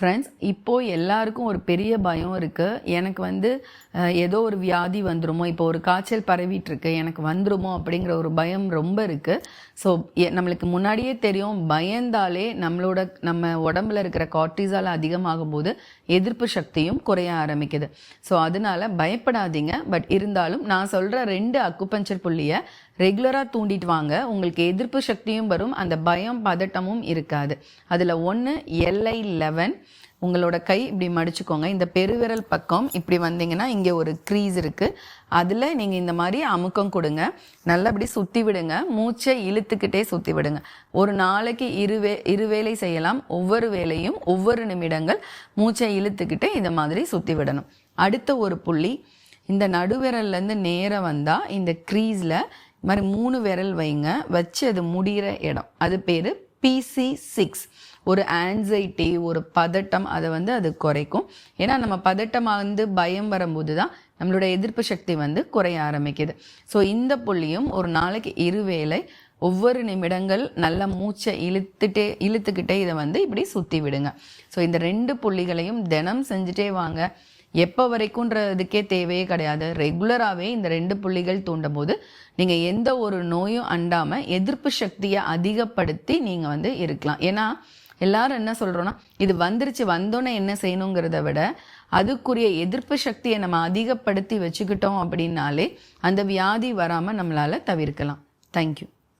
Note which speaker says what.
Speaker 1: Friends இப்போது எல்லாருக்கும் ஒரு பெரிய பயம் இருக்குது எனக்கு வந்து ஏதோ ஒரு வியாதி வந்துருமோ இப்போ ஒரு காய்ச்சல் பரவிட்டுருக்கு எனக்கு வந்துருமோ அப்படிங்கிற ஒரு பயம் ரொம்ப இருக்குது ஸோ நம்மளுக்கு முன்னாடியே தெரியும் பயந்தாலே நம்மளோட நம்ம உடம்புல இருக்கிற கார்டிசால் அதிகமாகும் போது எதிர்ப்பு சக்தியும் குறைய ஆரம்பிக்குது. ஸோ அதனால பயப்படாதீங்க. பட் இருந்தாலும் நான் சொல்கிற ரெண்டு அக்குபஞ்சர் புள்ளியை ரெகுலராக தூண்டிட்டு வாங்க. உங்களுக்கு எதிர்ப்பு சக்தியும் வரும். அந்த பயம் பதட்டமும் இருக்காது. அதில் ஒன்று எல்ஐ லெவன் உங்களோட கை இப்படி மடிச்சுக்கோங்க. இந்த பெருவிரல் பக்கம் இப்படி வந்தீங்கன்னா இங்கே ஒரு க்ரீஸ் இருக்குது அதில் நீங்கள் இந்த மாதிரி அமுக்கம் கொடுங்க. நல்லபடி சுற்றி விடுங்க. மூச்சை இழுத்துக்கிட்டே சுற்றி விடுங்க. ஒரு நாளைக்கு இருவே இருவேளை செய்யலாம். ஒவ்வொரு வேலையும் ஒவ்வொரு நிமிடங்கள் மூச்சை இழுத்துக்கிட்டே இந்த மாதிரி சுற்றி விடணும். அடுத்த ஒரு புள்ளி. இந்த நடுவிரல்லேருந்து நேராக வந்தால் இந்த க்ரீஸில் இது மாதிரி மூணு விரல் வைங்க. வச்சு அது முடிகிற இடம். அது பேர் பிசி சிக்ஸ் ஒரு ஆன்சைட்டி ஒரு பதட்டம் அதை வந்து அது குறைக்கும். ஏன்னா நம்ம பதட்டமாக வந்து பயம் வரும்போது தான் நம்மளோட எதிர்ப்பு சக்தி வந்து குறைய ஆரம்பிக்குது. ஸோ இந்த புள்ளியும் ஒரு நாளைக்கு இருவேளை ஒவ்வொரு நிமிடங்கள் நல்ல மூச்சை இழுத்துட்டே இழுத்துக்கிட்டே இதை வந்து இப்படி சுற்றி விடுங்க. ஸோ இந்த ரெண்டு புள்ளிகளையும் தினம் செஞ்சுட்டே வாங்க. எப்போ வரைக்கும்ன்றதுக்கே தேவையே கிடையாது. ரெகுலராகவே இந்த ரெண்டு புள்ளிகள் தூண்டும் போது நீங்கள் எந்த ஒரு நோயும் அண்டாமல் எதிர்ப்பு சக்தியை அதிகப்படுத்தி நீங்கள் வந்து இருக்கலாம். ஏன்னா எல்லாரும் என்ன சொல்கிறோன்னா இது வந்துருச்சு வந்தோன்னே என்ன செய்யணுங்கிறத விட அதுக்குரிய எதிர்ப்பு சக்தியை நம்ம அதிகப்படுத்தி வச்சுக்கிட்டோம் அப்படின்னாலே அந்த வியாதி வராமல் நம்மளால் தவிர்க்கலாம். தேங்க்யூ